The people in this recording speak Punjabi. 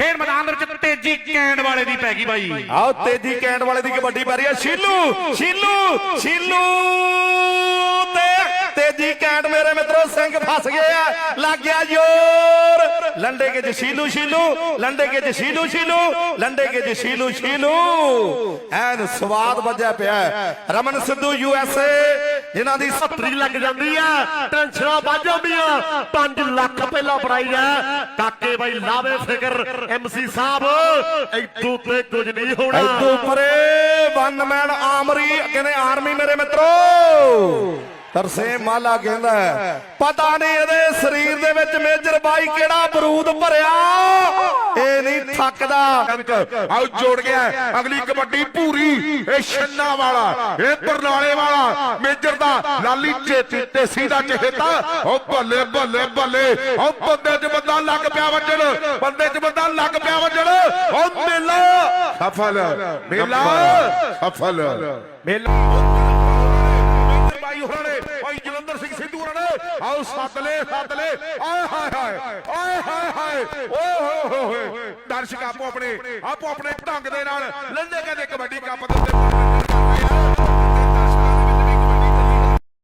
ਖੇਡ ਮੈਦਾਨ ਦੇ ਵਿੱਚ ਤੇਜੀ ਕੈਂਡ ਵਾਲੇ ਦੀ ਪੈ ਗਈ ਬਾਈ। ਆਓ, ਤੇਜੀ ਕੈਂਟ ਵਾਲੇ ਦੀ ਕਬੱਡੀ ਪੈ ਰਹੀ ਹੈ। ਸ਼ੀਲੂ ਸ਼ੀਲੂ ਸ਼ੀਲੂ ਤੇ ਤੇਜੀ ਕੈਂਟ ਮੇਰੇ ਮਿੱਤਰੋ, ਸਿੰਘ ਫਸ ਗਏ ਆ। ਲੱਗ ਗਿਆ ਜ਼ੋਰ। ਲੰਡੇ ਕੇ ਚ ਸ਼ੀਲੂ ਸ਼ੀਲੂ, ਲੰਡੇ ਕੇ ਚ ਸ਼ੀਲੂ ਸ਼ੀਲੂ, ਲੰਡੇ ਕੇ ਚ ਸ਼ੀਲੂ। ਐਨ ਸਵਾਦ ਵੱਜਿਆ ਪਿਆ। Raman Sidhu, U S A. ਜਿਨ੍ਹਾਂ ਦੀ 70 ਲੱਗ ਜਾਂਦੀ ਆ ਟੈਨਸ਼ਨਾਂ ਵੱਜ ਜਾਂਦੀਆਂ। 5 ਲੱਖ ਪਹਿਲਾਂ ਪ੍ਰਾਈਜ਼ ਹੈ ਕਾਕੇ ਬਾਈ ਲਾਵੇ ਫਿਕਰ ਐਮਸੀ ਸਾਹਿਬ। ਇਤੋਂ ਤੇ ਕੁਝ ਨਹੀਂ ਹੋਣਾ। ਐਦੂ ਪਰੇ ਵਨ ਮੈਨ ਆਮਰੀ ਕਹਿੰਦੇ ਆਰਮੀ ਮੇਰੇ ਮਿੱਤਰੋ। ਤਰਸੇ ਮਾਲਾ ਕਹਿੰਦਾ ਪਤਾ ਨਹੀਂ ਇਹਦੇ ਸਰੀਰ ਦੇ ਵਿੱਚ ਮੇਜਰ ਬਾਈ ਕਿਹੜਾ ਬਰੂਦ ਭਰਿਆ। ਥੱਕਦਾ। ਆਉ ਜੋੜ ਗਿਆ ਅਗਲੀ ਕਬੱਡੀ ਪੂਰੀ। ਇਹ ਛੰਨਾ ਵਾਲਾ ਇਹ ਬਰਨਾਲੇ ਵਾਲਾ। ਮੇਜਰ ਦਾ ਲਾਲੀ ਚੇਤੀ ਤੇ ਸੀਦਾ ਚਹੇਤਾ। ਉਹ ਬੱਲੇ ਬੱਲੇ ਬੱਲੇ। ਉਹ ਬੰਦੇ 'ਚ ਬੰਦਾ ਲੱਗ ਪਿਆ ਵੱਜਣ। ਬੰਦੇ 'ਚ ਬੰਦਾ ਲੱਗ ਪਿਆ ਵੱਜਣ। ਉਹ ਮੇਲਾ। ਸਫਲ। ਮੇਲਾ। ਸਫਲ। ਮੇਲਾ। ਬਾਈ ਹੋਰਾਂ ਨੇ ਭਾਈ ਜਲੰਧਰ ਸਿੰਘ ਸਿੱਧੂ ਹੋਰਾਂ ਨੇ। ਆਓ ਸੱਦ ਲੈ ਸੱਦ ਲੈ। ਆਏ ਹਾਏ ਹਾਏ। ਆਏ ਹਾਏ। ਹਾਏ ਓਏ ਹੋਏ ਦਰਸ਼ਕ ਆਪੋ ਆਪਣੇ ਆਪੋ ਆਪਣੇ ਢੰਗ ਦੇ ਨਾਲ ਲੰਡੇ ਕਹਿੰਦੇ ਕਬੱਡੀ ਕੱਪ